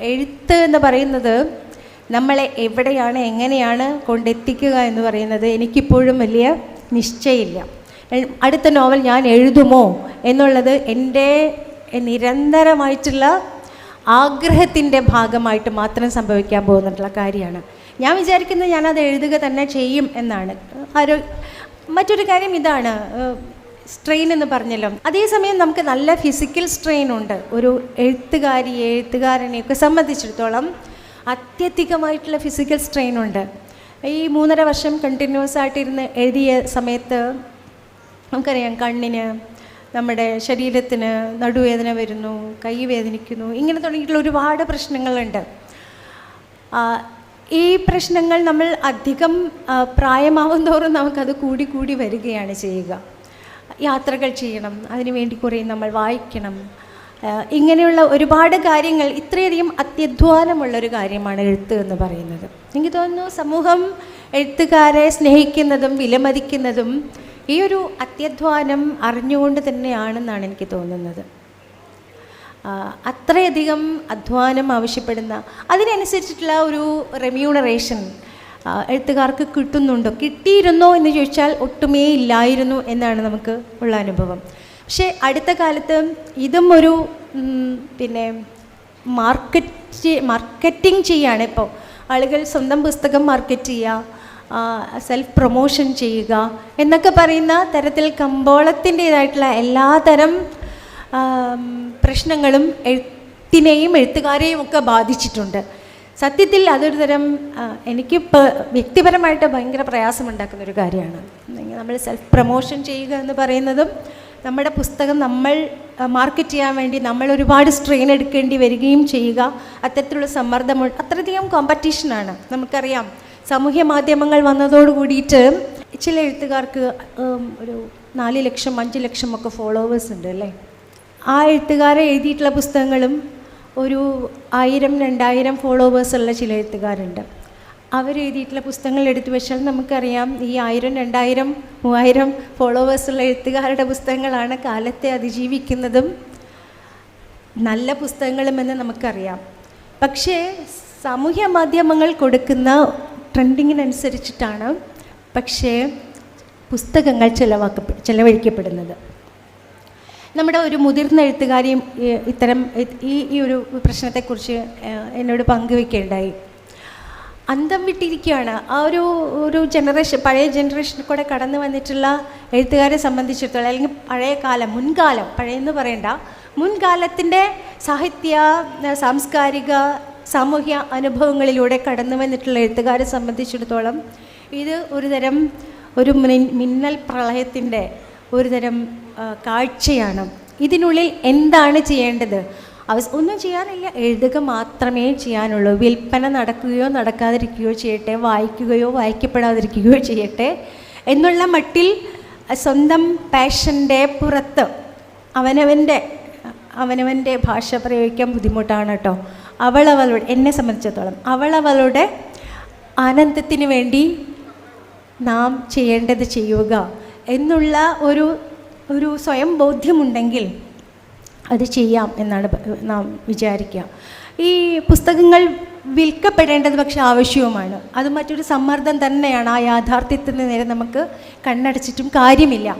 എഴുത്ത് എന്ന് പറയുന്നത് നമ്മളെ എവിടെയാണ് എങ്ങനെയാണ് കൊണ്ടെത്തിക്കുക എന്ന് പറയുന്നത് എനിക്കിപ്പോഴും വലിയ നിശ്ചയമില്ല. അടുത്ത നോവൽ ഞാൻ എഴുതുമോ എന്നുള്ളത് എന്റെ നിരന്തരമായിട്ടുള്ള ആഗ്രഹത്തിന്റെ ഭാഗമായിട്ട് മാത്രം സംഭവിക്കാൻ പോകുന്നിട്ടുള്ള കാര്യമാണ്. ഞാൻ വിചാരിക്കുന്നത് ഞാനത് എഴുതുക തന്നെ ചെയ്യും എന്നാണ്. ആരോ മറ്റൊരു കാര്യം ഇതാണ്. സ്ട്രെയിൻ എന്ന് പറഞ്ഞല്ലോ. അതേസമയം നമുക്ക് നല്ല ഫിസിക്കൽ സ്ട്രെയിൻ ഉണ്ട്. ഒരു എഴുത്തുകാരി എഴുത്തുകാരനെയൊക്കെ സംബന്ധിച്ചിടത്തോളം അത്യധികമായിട്ടുള്ള ഫിസിക്കൽ സ്ട്രെയിൻ ഉണ്ട്. ഈ മൂന്നര വർഷം കണ്ടിന്യൂസ് ആയിട്ടിരുന്ന് എഴുതിയ സമയത്ത് നമുക്കറിയാം കണ്ണിന് നമ്മുടെ ശരീരത്തിന് നടുവേദന വരുന്നു കൈ വേദനിക്കുന്നു ഇങ്ങനെ തുടങ്ങിയിട്ടുള്ള ഒരുപാട് പ്രശ്നങ്ങളുണ്ട്. ഈ പ്രശ്നങ്ങൾ നമ്മൾ അധികം പ്രായമാവും തോറും നമുക്കത് കൂടി കൂടി വരികയാണ് ചെയ്യുക. യാത്രകൾ ചെയ്യണം. അതിനുവേണ്ടി കുറേ നമ്മൾ വായിക്കണം. ഇങ്ങനെയുള്ള ഒരുപാട് കാര്യങ്ങൾ ഇത്രയധികം അത്യധ്വാനമുള്ളൊരു കാര്യമാണ് എഴുത്ത് എന്ന് പറയുന്നത്. എനിക്ക് തോന്നുന്നു സമൂഹം എഴുത്തുകാരെ സ്നേഹിക്കുന്നതും വിലമതിക്കുന്നതും ഈ ഒരു അത്യധ്വാനം അറിഞ്ഞുകൊണ്ട് തന്നെയാണെന്നാണ് എനിക്ക് തോന്നുന്നത്. അത്രയധികം അധ്വാനം ആവശ്യപ്പെടുന്ന അതിനനുസരിച്ചിട്ടുള്ള ഒരു റെമ്യൂണറേഷൻ എഴുത്തുകാർക്ക് കിട്ടുന്നുണ്ടോ? കിട്ടിയിരുന്നോ എന്ന് ചോദിച്ചാൽ ഒട്ടുമേ ഇല്ലായിരുന്നു എന്നാണ് നമുക്ക് ഉള്ള അനുഭവം. പക്ഷേ അടുത്ത കാലത്ത് ഇതും ഒരു പിന്നെ മാർക്കറ്റ് മാർക്കറ്റിംഗ് ചെയ്യാണ് ഇപ്പോൾ. ആളുകൾ സ്വന്തം പുസ്തകം മാർക്കറ്റ് ചെയ്യുക സെൽഫ് പ്രൊമോഷൻ ചെയ്യുക എന്നൊക്കെ പറയുന്ന തരത്തിൽ കമ്പോളത്തിന്റേതായിട്ടുള്ള എല്ലാതരം പ്രശ്നങ്ങളും എഴുത്തിനെയും എഴുത്തുകാരെയും ഒക്കെ ബാധിച്ചിട്ടുണ്ട്. സത്യത്തിൽ അതൊരു തരം എനിക്ക് വ്യക്തിപരമായിട്ട് ഭയങ്കര പ്രയാസമുണ്ടാക്കുന്ന ഒരു കാര്യമാണ്. നമ്മൾ സെൽഫ് പ്രൊമോഷൻ ചെയ്യുക എന്ന് പറയുന്നതും നമ്മുടെ പുസ്തകം നമ്മൾ മാർക്കറ്റ് ചെയ്യാൻ വേണ്ടി നമ്മൾ ഒരുപാട് സ്ട്രെയിൻ എടുക്കേണ്ടി വരികയും ചെയ്യുക. അത്തരത്തിലുള്ള സമ്മർദ്ദം അത്രയധികം കോമ്പറ്റീഷനാണ് നമുക്കറിയാം സാമൂഹ്യ മാധ്യമങ്ങൾ വന്നതോട് കൂടിയിട്ട് ചില എഴുത്തുകാർക്ക് ഒരു നാല് ലക്ഷം അഞ്ച് ലക്ഷം ഒക്കെ ഫോളോവേഴ്സ് ഉണ്ട് അല്ലേ? ആ എഴുത്തുകാരെ എഴുതിയിട്ടുള്ള പുസ്തകങ്ങളും ഒരു ആയിരം രണ്ടായിരം ഫോളോവേഴ്സുള്ള ചില എഴുത്തുകാരുണ്ട്. അവരെഴുതിയിട്ടുള്ള പുസ്തകങ്ങൾ എടുത്തു വെച്ചാൽ നമുക്കറിയാം ഈ ആയിരം രണ്ടായിരം മൂവായിരം ഫോളോവേഴ്സുള്ള എഴുത്തുകാരുടെ പുസ്തകങ്ങളാണ് കാലത്തെ അതിജീവിക്കുന്നതും നല്ല പുസ്തകങ്ങളുമെന്ന് നമുക്കറിയാം. പക്ഷേ സാമൂഹ്യ മാധ്യമങ്ങൾ കൊടുക്കുന്ന ട്രെൻഡിങ്ങിനനുസരിച്ചിട്ടാണ് പക്ഷേ പുസ്തകങ്ങൾ ചിലവാക്കപ്പെ ചിലവഴിക്കപ്പെടുന്നത്. നമ്മുടെ ഒരു മുതിർന്ന എഴുത്തുകാരിയും ഇത്തരം ഈ ഈ ഒരു പ്രശ്നത്തെക്കുറിച്ച് എന്നോട് പങ്കുവെക്കുകയുണ്ടായി അന്തം വിട്ടിരിക്കുകയാണ്. ആ ഒരു ഒരു ജനറേഷൻ പഴയ ജനറേഷനിൽ കൂടെ കടന്നു വന്നിട്ടുള്ള എഴുത്തുകാരെ സംബന്ധിച്ചിടത്തോളം അല്ലെങ്കിൽ പഴയ കാലം മുൻകാലം പഴയെന്ന് പറയണ്ട മുൻകാലത്തിന്റെ സാഹിത്യ സാംസ്കാരിക സാമൂഹ്യ അനുഭവങ്ങളിലൂടെ കടന്നു വന്നിട്ടുള്ള എഴുത്തുകാരെ സംബന്ധിച്ചിടത്തോളം ഇത് ഒരു തരം ഒരു മിന്നൽ പ്രളയത്തിന്റെ ഒരു തരം കാഴ്ചയാണ്. ഇതിനുള്ളിൽ എന്താണ് ചെയ്യേണ്ടത്? അവ ഒന്നും ചെയ്യാനില്ല എഴുതുക മാത്രമേ ചെയ്യാനുള്ളൂ. വിൽപ്പന നടക്കുകയോ നടക്കാതിരിക്കുകയോ ചെയ്യട്ടെ. വായിക്കുകയോ വായിക്കപ്പെടാതിരിക്കുകയോ ചെയ്യട്ടെ എന്നുള്ള മട്ടിൽ സ്വന്തം പാഷന്റെ പുറത്ത് അവനവന്റെ അവനവന്റെ ഭാഷ പ്രയോഗിക്കാൻ ബുദ്ധിമുട്ടാണ് കേട്ടോ. അവളവളുടെ എന്നെ സംബന്ധിച്ചിടത്തോളം അവളവളുടെ ആനന്ദത്തിന് വേണ്ടി നാം ചെയ്യേണ്ടത് ചെയ്യുക. എന്നുള്ള ഒരു ഒരു സ്വയം ബോധ്യമുണ്ടെങ്കിൽ അത് ചെയ്യാം എന്നാണ് നാം വിചാരിക്കുക. ഈ പുസ്തകങ്ങൾ വിൽക്കപ്പെടേണ്ടത് പക്ഷെ ആവശ്യവുമാണ്. അത് മറ്റൊരു സമ്മർദ്ദം തന്നെയാണ്. ആ യാഥാർത്ഥ്യത്തിന് നേരെ നമുക്ക് കണ്ണടച്ചിട്ടും കാര്യമില്ല.